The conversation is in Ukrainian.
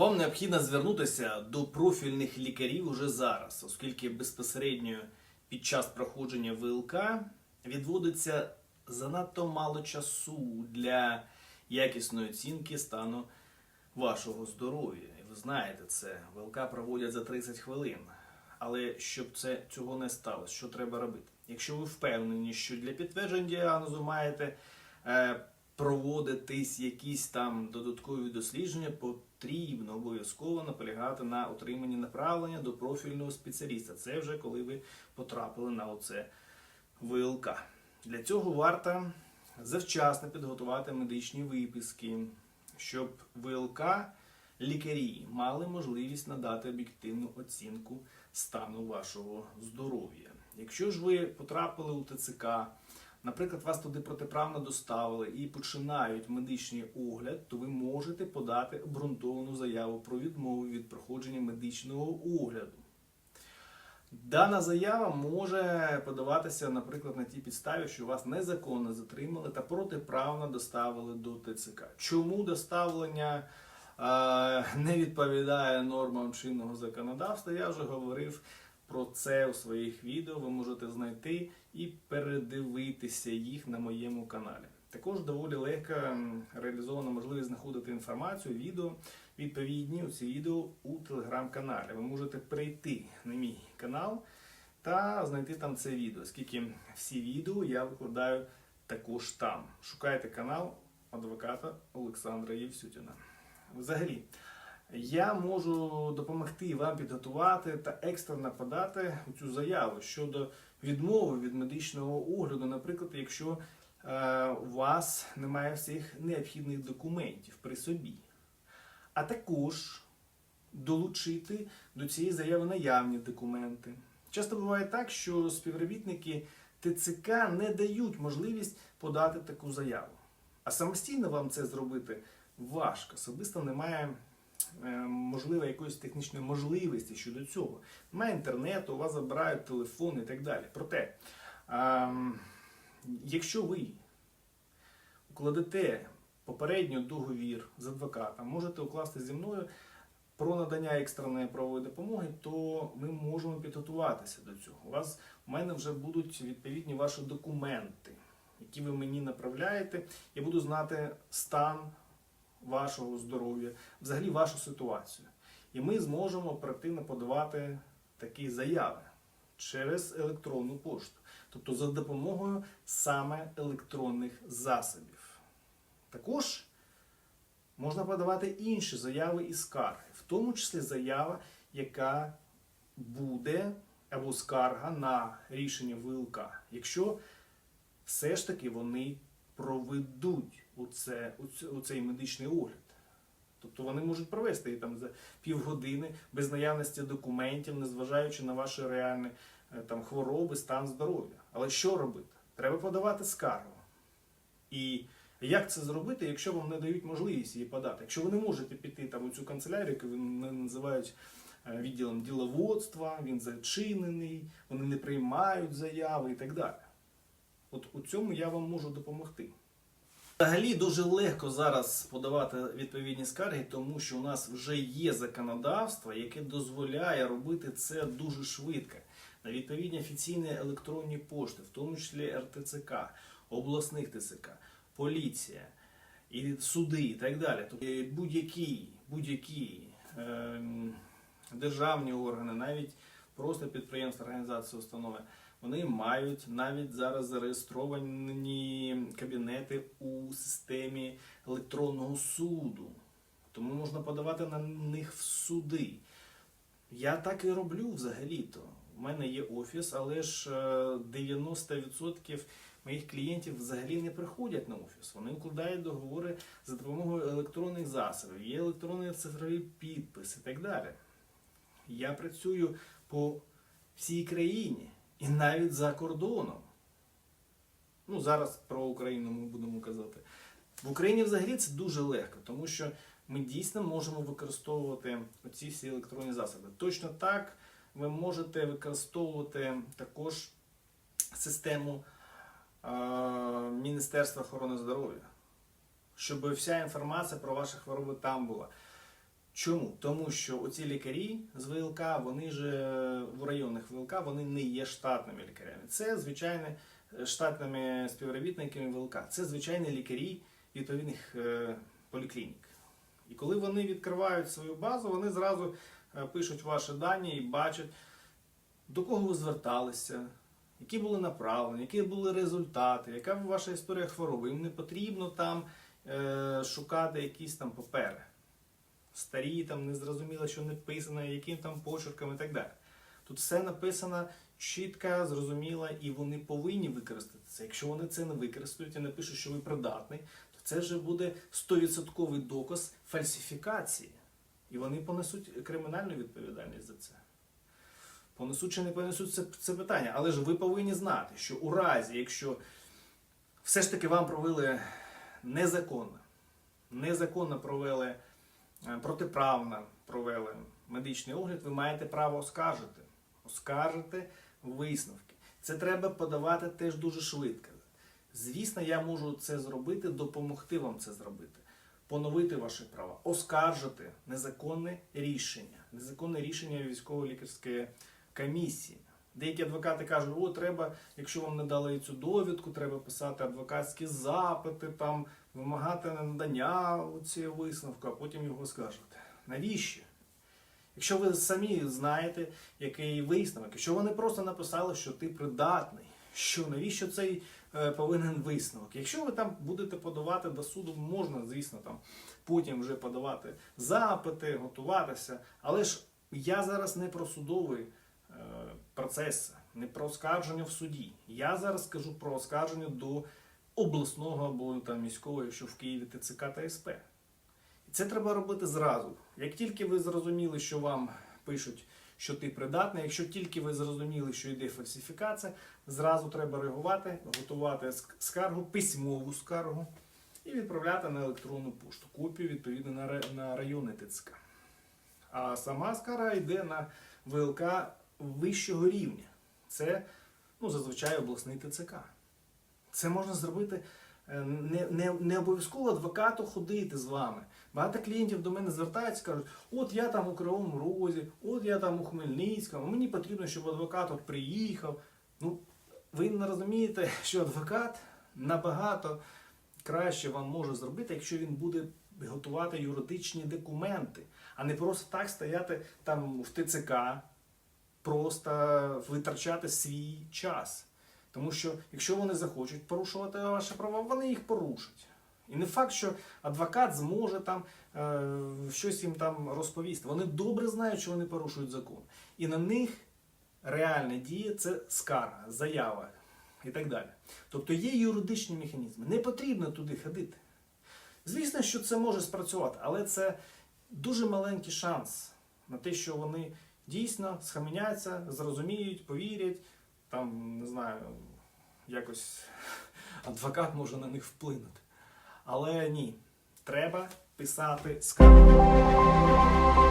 Вам необхідно звернутися до профільних лікарів уже зараз, оскільки безпосередньо під час проходження ВЛК відводиться занадто мало часу для якісної оцінки стану вашого здоров'я. Ви знаєте це, ВЛК проводять за 30 хвилин. Але щоб це цього не сталося, що треба робити? Якщо ви впевнені, що для підтвердження діагнозу маєте е, проводитись якісь там додаткові дослідження, потрібно обов'язково наполягати на отриманні направлення до профільного спеціаліста. Це вже коли ви потрапили на оце ВЛК. Для цього варто завчасно підготувати медичні виписки, щоб ВЛК лікарі мали можливість надати об'єктивну оцінку стану вашого здоров'я. Якщо ж ви потрапили у ТЦК, наприклад, вас туди протиправно доставили і починають медичний огляд, то ви можете подати обґрунтовану заяву про відмову від проходження медичного огляду. Дана заява може подаватися, наприклад, на тій підставі, що вас незаконно затримали та протиправно доставили до ТЦК. Чому доставлення е, не відповідає нормам чинного законодавства? Я вже говорив про це у своїх відео. Ви можете знайти і передивитися їх на моєму каналі. Також доволі легко реалізована можливість знаходити інформацію, відео відповідні у ці відео у телеграм-каналі. Ви можете прийти на мій канал та знайти там це відео, оскільки всі відео я викладаю також там. Шукайте канал адвоката Олександра Євсютіна. Взагалі, я можу допомогти вам підготувати та екстрено подати цю заяву щодо відмови від медичного огляду, наприклад, якщо е, у вас немає всіх необхідних документів при собі. А також долучити до цієї заяви наявні документи. Часто буває так, що співробітники ТЦК не дають можливість подати таку заяву. А самостійно вам це зробити важко. Особисто немає можливо якоїсь технічної можливості щодо цього. Немає інтернету, у вас забирають телефон і так далі. Проте, ем, якщо ви укладете попередньо договір з адвокатом, можете укласти зі мною про надання екстреної правової допомоги, то ми можемо підготуватися до цього. У вас у мене вже будуть відповідні ваші документи, які ви мені направляєте. Я буду знати стан вашого здоров'я, взагалі вашу ситуацію. І ми зможемо оперативно подавати такі заяви через електронну пошту, тобто за допомогою саме електронних засобів. Також можна подавати інші заяви і скарги, в тому числі заява, яка буде або скарга на рішення ВЛК, якщо все ж таки вони проведуть у, це, у, цей медичний огляд. Тобто вони можуть провести її там за півгодини без наявності документів, незважаючи на ваші реальні е, там, хвороби, стан здоров'я. Але що робити? Треба подавати скаргу. І як це зробити, якщо вам не дають можливість її подати? Якщо ви не можете піти там у цю канцелярію, яку вони називають е, відділом діловодства, він зачинений, вони не приймають заяви і так далі. От у цьому я вам можу допомогти. Взагалі дуже легко зараз подавати відповідні скарги, тому що у нас вже є законодавство, яке дозволяє робити це дуже швидко. На відповідні офіційні електронні пошти, в тому числі РТЦК, обласних ТЦК, поліція, і суди і так далі. Тобто е, будь-які, будь-які ем, державні органи, навіть просто підприємства, організації, установи, вони мають навіть зараз зареєстровані кабінети у системі електронного суду. Тому можна подавати на них в суди. Я так і роблю взагалі-то. У мене є офіс, але ж е, 90% моїх клієнтів взагалі не приходять на офіс. Вони укладають договори за допомогою електронних засобів, є електронний цифровий підпис і так далі. Я працюю по всій країні і навіть за кордоном. Ну, зараз про Україну ми будемо казати. В Україні взагалі це дуже легко, тому що ми дійсно можемо використовувати оці всі електронні засоби. Точно так ви можете використовувати також систему е, Міністерства охорони здоров'я, щоб вся інформація про ваші хвороби там була. Чому? Тому що оці лікарі з ВЛК, вони ж ВЛК, вони не є штатними лікарями. Це звичайні е, штатними співробітниками ВЛК. Це звичайні лікарі відповідних е, поліклінік. І коли вони відкривають свою базу, вони зразу е, пишуть ваші дані і бачать, до кого ви зверталися, які були направлені, які були результати, яка ваша історія хвороби. Їм не потрібно там шукати якісь там папери. Старі, там незрозуміло, що не писано, яким там почерком і так далі. Тут все написано чітко, зрозуміло, і вони повинні використати це. Якщо вони це не використають і напишуть, що ви придатний, то це вже буде 100% доказ фальсифікації. І вони понесуть кримінальну відповідальність за це. Понесуть чи не понесуть це, це питання. Але ж ви повинні знати, що у разі, якщо все ж таки вам провели незаконно, незаконно провели, е, протиправно провели медичний огляд, ви маєте право оскаржити. Оскаржити висновки. Це треба подавати теж дуже швидко. Звісно, я можу це зробити, допомогти вам це зробити, поновити ваші права, оскаржити незаконне рішення, незаконне рішення військово-лікарської комісії. Деякі адвокати кажуть, о, треба, якщо вам не дали цю довідку, треба писати адвокатські запити, там, вимагати надання цієї висновку, а потім його скажете. Навіщо? Якщо ви самі знаєте, який висновок, якщо вони просто написали, що ти придатний, що навіщо цей е, повинен висновок? Якщо ви там будете подавати до суду, можна, звісно, там потім вже подавати запити, готуватися. Але ж я зараз не про судовий е, процес, не про оскарження в суді. Я зараз кажу про оскарження до обласного або там міського, якщо в Києві ТЦК та СП. Це треба робити зразу. Як тільки ви зрозуміли, що вам пишуть, що ти придатний, якщо тільки ви зрозуміли, що йде фальсифікація, зразу треба реагувати, готувати скаргу, письмову скаргу і відправляти на електронну пошту. Копію відповідно на ра- на районний ТЦК. А сама скарга йде на ВЛК вищого рівня. Це ну, зазвичай обласний ТЦК. Це можна зробити не, не, не обов'язково адвокату ходити з вами. Багато клієнтів до мене звертаються, кажуть, от я там у Кривому Розі, от я там у Хмельницькому, мені потрібно, щоб адвокат приїхав. Ну, ви не розумієте, що адвокат набагато краще вам може зробити, якщо він буде готувати юридичні документи, а не просто так стояти там в ТЦК, просто витрачати свій час. Тому що якщо вони захочуть порушувати ваші права, вони їх порушать. І не факт, що адвокат зможе там е, щось їм там розповісти. Вони добре знають, що вони порушують закон. І на них реальна дія це скарга, заява і так далі. Тобто є юридичні механізми. Не потрібно туди ходити. Звісно, що це може спрацювати, але це дуже маленький шанс на те, що вони дійсно схаменяться, зрозуміють, повірять, там, не знаю, якось адвокат може на них вплинути. Але ні, треба писати скаргу.